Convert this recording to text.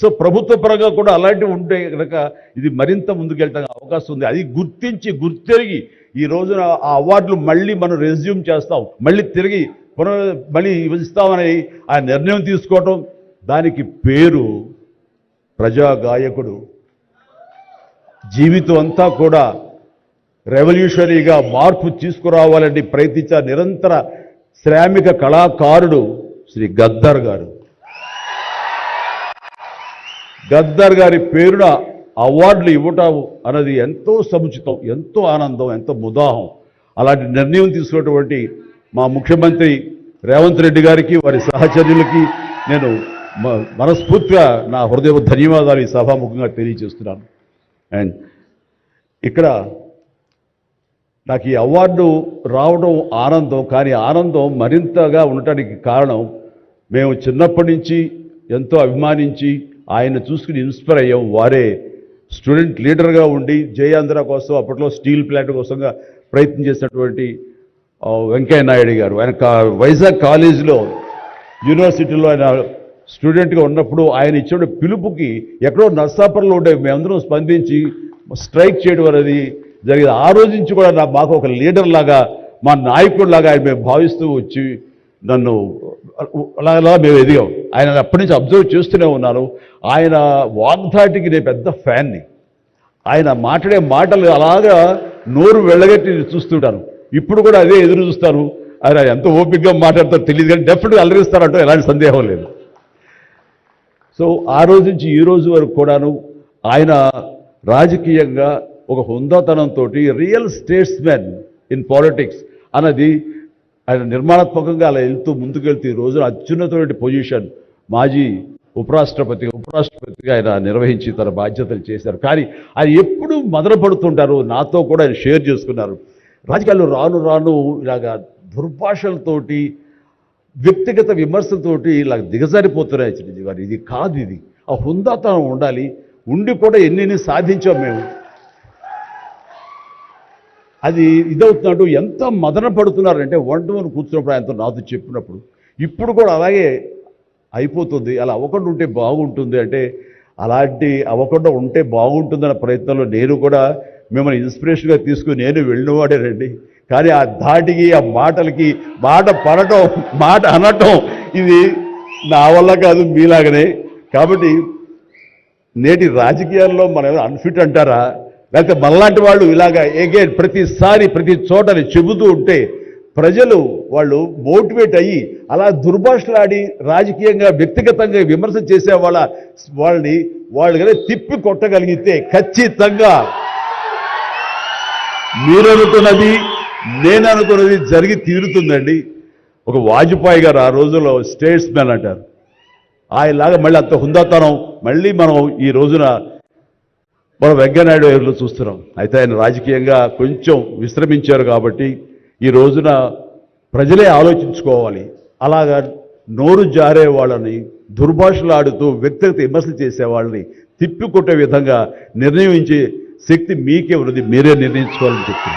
So ప్రభుత్వ పరంగా కూడా అలాంటివి ఉంటే కనుక ఇది మరింత ముందుకెళ్ళడానికి అవకాశం ఉంది. అది గుర్తించి గుర్తెరిగి ఈ రోజున ఆ అవార్డులు మళ్ళీ మనం రెజ్యూమ్ చేస్తాం. మళ్ళీ తిరిగి పునః మళ్ళీ ఇస్తామని ఆ నిర్ణయం తీసుకోవటం. దానికి పేరు ప్రజా గాయకుడు. జీవితం అంతా కూడా రెవల్యూషనరీగా మార్పు తీసుకురావాలని ప్రయత్నించే నిరంతర శ్రామిక కళాకారుడు శ్రీ గద్దర్ గారు. గద్దర్ గారి పేరున అవార్డులు ఇవ్వటం అన్నది ఎంతో సముచితం ఎంతో ఆనందం ఎంతో ముదాహం. అలాంటి నిర్ణయం తీసుకున్నటువంటి మా ముఖ్యమంత్రి రేవంత్ రెడ్డి గారికి వారి సహచర్యులకి నేను మ- మనస్ఫూర్తిగా నా హృదయ ధన్యవాదాలు ఈ సభాముఖంగా తెలియజేస్తున్నాను. అండ్ ఇక్కడ నాకు ఈ అవార్డు రావడం ఆనందం కానీ ఆనందం మరింతగా ఉండటానికి కారణం మేము చిన్నప్పటి నుంచి ఎంతో అభిమానించి ఆయన చూసుకుని ఇన్స్పైర్ అయ్యాం. వారే స్టూడెంట్ లీడర్గా ఉండి జయాంధ్ర కోసం అప్పట్లో స్టీల్ ప్లాంట్ కోసంగా ప్రయత్నం చేసినటువంటి వెంకయ్య నాయుడు గారు. ఆయన కా- వైజాగ్ కాలేజీలో యూనివర్సిటీలో ఆయన స్టూడెంట్గా ఉన్నప్పుడు ఆయన ఇచ్చిన పిలుపుకి ఎక్కడో నర్సాపురంలో ఉండే మేమందరం స్పందించి స్ట్రైక్ చేయడం అనేది జరిగింది. ఆ రోజు నుంచి కూడా నా మాకు ఒక లీడర్ లాగా మా నాయకుడిలాగా ఆయన మేము భావిస్తూ వచ్చి నన్ను అలా అలా మేము ఎదిగాం. ఆయన అప్పటి నుంచి అబ్జర్వ్ చేస్తూనే ఉన్నాను ఆయన వాగ్ధాటికి నేను పెద్ద ఫ్యాన్ని. ఆయన మాట్లాడే మాటలు అలాగా నోరు వెళ్ళగట్టి చూస్తుంటాను. ఇప్పుడు కూడా అదే ఎదురు చూస్తాను. ఆయన ఎంత ఓపిక్గా మాట్లాడతారో తెలియదు కానీ డెఫినెట్గా అలరిస్తారంటూ ఎలాంటి సందేహం లేదు. సో ఆ రోజు నుంచి ఈ రోజు వరకు కూడాను ఆయన రాజకీయంగా ఒక హుందాతనంతో రియల్ స్టేట్స్మెన్ ఇన్ పాలిటిక్స్ అన్నది ఆయన నిర్మాణాత్మకంగా అలా వెళ్తూ ముందుకెళ్తూ ఈ రోజున అత్యున్నతమైన పొజిషన్ మాజీ ఉపరాష్ట్రపతి ఉపరాష్ట్రపతిగా ఆయన నిర్వహించి తన బాధ్యతలు చేశారు. కానీ ఆయన ఎప్పుడు మదనపడుతుంటారు. నాతో కూడా ఆయన షేర్ చేసుకున్నారు. రాజకీయాల్లో రాను రాను ఇలాగా దుర్భాషలతోటి వ్యక్తిగత విమర్శలతోటి ఇలా దిగజారిపోతున్నాయి చిరంజీవి గారు. ఇది కాదు ఇది. ఆ హుందాతనం ఉండాలి. ఉండి కూడా ఎన్ని సాధించాం మేము? అది ఇదవుతున్నట్టు ఎంత మదన పడుతున్నారంటే వన్ టు వన్ కూర్చున్నప్పుడు ఆయనతో నాతో చెప్పినప్పుడు. ఇప్పుడు కూడా అలాగే అయిపోతుంది. అలా అవ్వకుండా ఉంటే బాగుంటుంది అంటే అలాంటి అవ్వకుండా ఉంటే బాగుంటుందన్న ప్రయత్నంలో నేను కూడా మిమ్మల్ని ఇన్స్పిరేషన్గా తీసుకుని నేను వెళ్ళినవాడేనండి కానీ ఆ ధాటికి ఆ మాటలకి మాట పడటం మాట అనటం ఇది నా వల్ల కాదు మీలాగనే. కాబట్టి నేటి రాజకీయాల్లో మనం అన్ఫిట్ అంటారా? లేకపోతే మనలాంటి వాళ్ళు ఇలాగా ఎగేన్ ప్రతిసారి ప్రతి చోటని చెబుతూ ఉంటే ప్రజలు వాళ్ళు మోటివేట్ అయ్యి అలా దుర్భాషలాడి రాజకీయంగా వ్యక్తిగతంగా విమర్శ చేసే వాళ్ళ వాళ్ళని వాళ్ళు కనుక తిప్పి కొట్టగలిగితే ఖచ్చితంగా మీరు నేననుకున్నది నేను అనుకున్నది జరిగి తీరుతుందండి. ఒక వాజ్పేయి గారు ఆ రోజుల్లో స్టేట్స్ మ్యాన్ అంటారు. ఆయనలాగా మళ్ళీ అంత హుందాతనం మళ్ళీ మనం ఈ రోజున మనం వెంకయ్యనాయుడు గారిలో చూస్తున్నాం. అయితే ఆయన రాజకీయంగా కొంచెం విశ్రమించారు కాబట్టి ఈ రోజున ప్రజలే ఆలోచించుకోవాలి. అలాగా నోరు జారే వాళ్ళని దుర్భాషలాడుతూ వ్యక్తిగత విమర్శలు చేసే వాళ్ళని తిప్పికొట్టే విధంగా నిర్ణయించే శక్తి మీకే ఉన్నది. మీరే నిర్ణయించుకోవాలని చెప్తున్నాను.